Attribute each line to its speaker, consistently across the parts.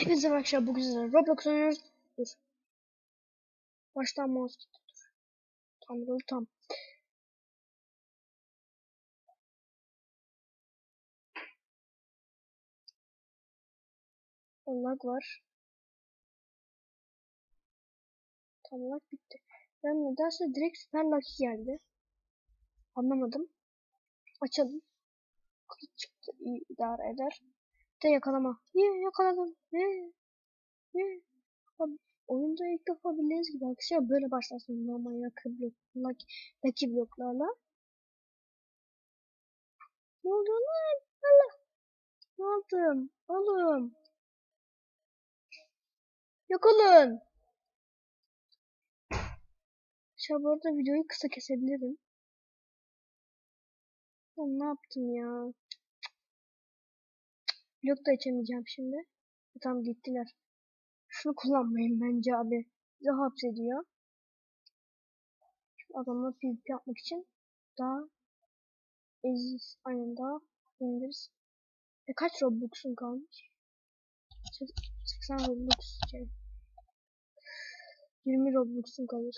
Speaker 1: Hepinize arkadaşlar bugün sizlerle Roblox oynuyoruz. Dur. Baştan mouse gitti. Dur. Tam dur tam. Lag var. Tam lag bitti. Ben nedense direkt süper lag geldi. Anlamadım. Açalım. Çıktı. İyi idare eder. De yakalama. Ye yakaladım. Ye. Ye. Abi, oyunda ilk defa bildiğiniz gibi arkadaşlar böyle başlarsın normal yakı blok, lucky bloklarla. Ne oldu lan? Allah. Ne yaptım? Oğlum. Yok olun. Şu bu arada videoyu kısa kesebilirim. Oğlum ne yaptım ya? Blok da açamayacağım şimdi. Tam gittiler. Şunu kullanmayın bence abi. Bizi hapsediyor. Adamla PvP yapmak için daha eziz aynen daha indiririz. E kaç Robux'un kalmış? 80 Robux şey. 20 Robux'un kalır.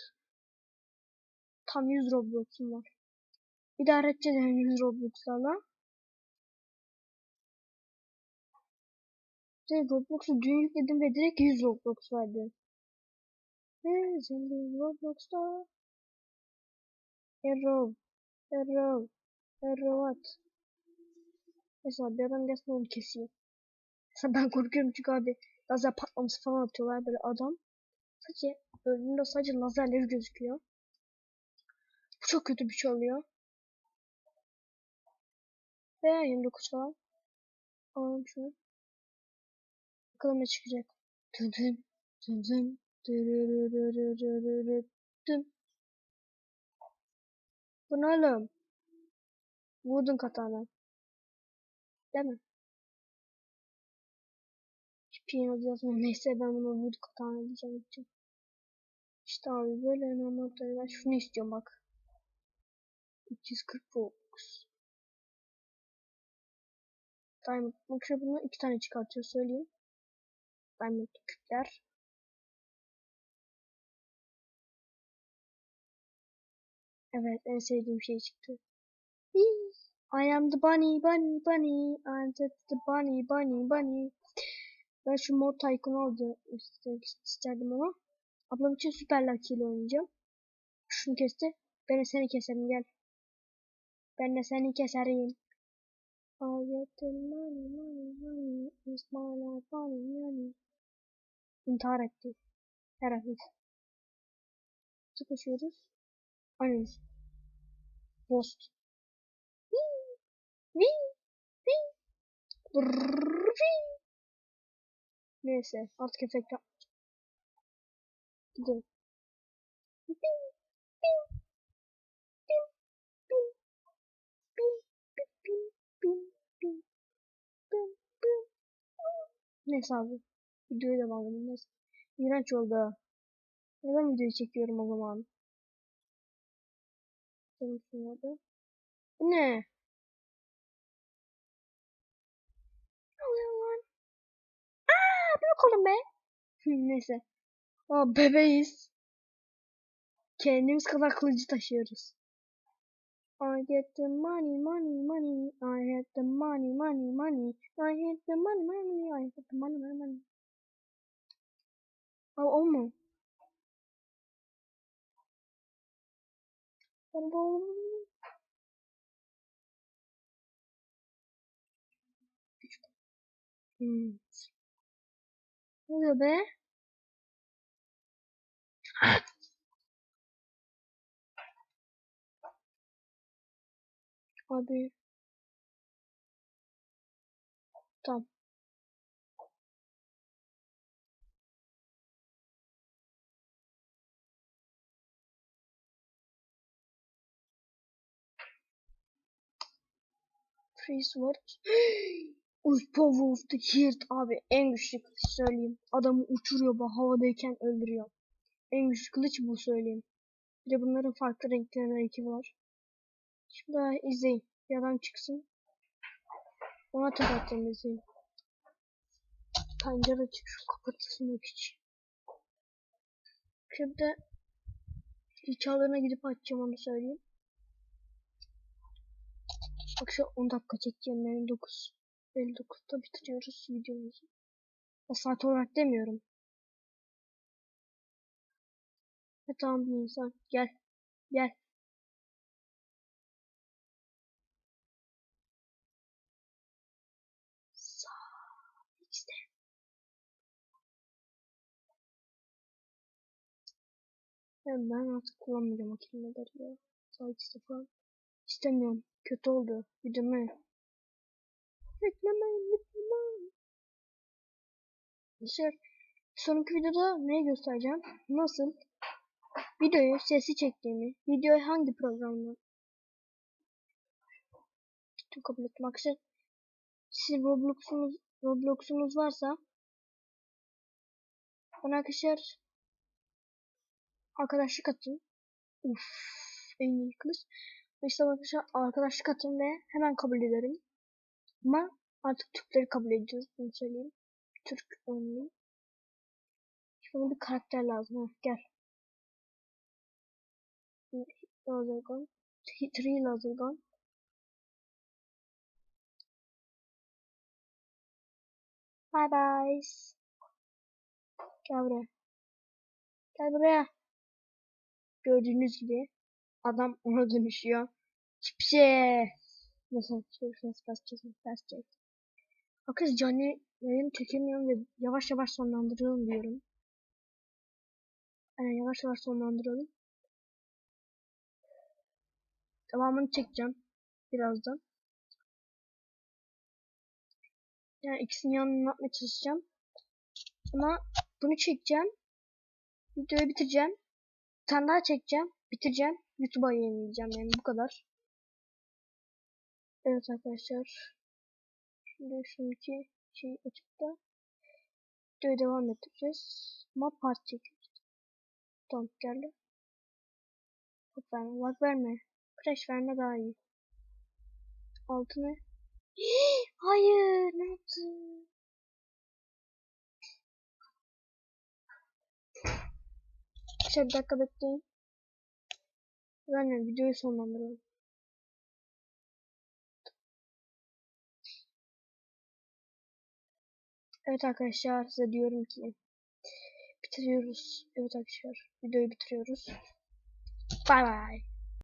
Speaker 1: Tam 100 Robux'um var. İdare edeceğiz yani 100 Robux'larla. Direkt Roblox'u dün yükledim ve direkt 100 Roblox verdi. Ne zengin Roblox'ta? Arrow. Arrow. Arrow at. Mesela bir adam gelsin onu kesiyor. Mesela ben korkuyorum çünkü abi lazer patlaması falan atıyorlar böyle adam. Sadece önünde sadece lazerleri gözüküyor. Bu çok kötü bir şey oluyor. Ve 29 falan. Alalım şunu. Bakalım ne çıkacak. Dın dın dın dın dın. Bu ne oğlum? Wooden katana. Değil mi? Piyano yazmıyor. Neyse ben buna wood katana diyeceğim. İşte abi böyle normal ben şunu istiyorum bak. 240 Robux. Diamond. Bak şu bunu iki tane çıkartıyor söyleyeyim. Diamond küpler. Evet en sevdiğim şey çıktı. I am the bunny bunny bunny. I'm the, the bunny bunny bunny. Ben şu mod tycoon oldu isterdim ama. Ablam için süper lucky ile oynayacağım. Şunu kesti. Ben de seni keserim gel. Ben de seni keserim. I get the money money money. It's my life money money intihar etti. Herhalde. Sıkışıyoruz. Analiz. Post. Vii. Vii. Vii. Vii. Neyse artık efekt yapmayacağım. Gidelim. Vii. Vii. Neyse abi. Videoyu devam edelim. Neyse. İğrenç oldu. Neden videoyu çekiyorum o zaman? Bu ne? Ne oluyor lan? Aaa büyük oğlum be. Neyse. Aa bebeğiz. Kendimiz kadar kılıcı taşıyoruz. I get the money, money, money. I had the money, money, money. I had the money, money. I had the money, money, money. ou não. Tá bom. Hum. Tudo bem? Pode. Tá. Free Sword. Uf, Power the Heart abi en güçlü kılıç söyleyeyim. Adamı uçuruyor bu havadayken öldürüyor. En güçlü kılıç bu söyleyeyim. Bir de bunların farklı renklerine iki var. Şimdi izleyin. Bir adam çıksın. Ona tek atacağım izleyin. pencere açık şu kapatırsın hiç. Şimdi hikayelerine gidip açacağım onu söyleyeyim. Akşam 10 dakika çekeceğim yani 9 59'da bitiriyoruz videomuzu. O saat olarak demiyorum. E tamam bir insan gel gel. X'de. Yani ben artık kullanmayacağım o ya. Sağ X'de falan. İstemiyorum. Kötü oldu. Videomu. Beklemeyin lütfen. Arkadaşlar sonraki videoda neyi göstereceğim? Nasıl videoyu sesi çektiğimi, videoyu hangi programda Tüm kabul ettim arkadaşlar. Sizin Roblox'unuz Roblox'unuz varsa bana arkadaşlar arkadaşlık atın. Uf, en iyi kız. İşte arkadaşlar arkadaşlık atın ve hemen kabul ederim. Ama artık Türkleri kabul ediyoruz. Bunu söyleyeyim. Türk only. Şuna bir karakter lazım. Ha, gel. Three laser gun. Bye bye. Gel buraya. Gel buraya. Gördüğünüz gibi adam ona dönüşüyor. Hiçbir şey. Nasıl? Şöyle fast fast çek. Fast çek. Bakın canlı yayın çekemiyorum ve yavaş yavaş sonlandırıyorum diyorum. Yani yavaş yavaş sonlandıralım. Devamını çekeceğim. Birazdan. Yani ikisini yanına yapmaya çalışacağım. Ama bunu çekeceğim. Videoyu bitireceğim. Bir tane daha çekeceğim. Bitireceğim. YouTube'a yayınlayacağım yani bu kadar. Evet arkadaşlar. Şimdi şimdiki şey açıkta. Videoya devam edeceğiz. Ama part çekeceğiz. Tamam geldi. Hop verme. Lag verme. Crash verme daha iyi. Altı ne? Hayır ne yaptın? Şey bir dakika bekleyin. Ben videoyu sonlandıralım. Evet arkadaşlar size diyorum ki bitiriyoruz. Evet arkadaşlar videoyu bitiriyoruz. Bay bay.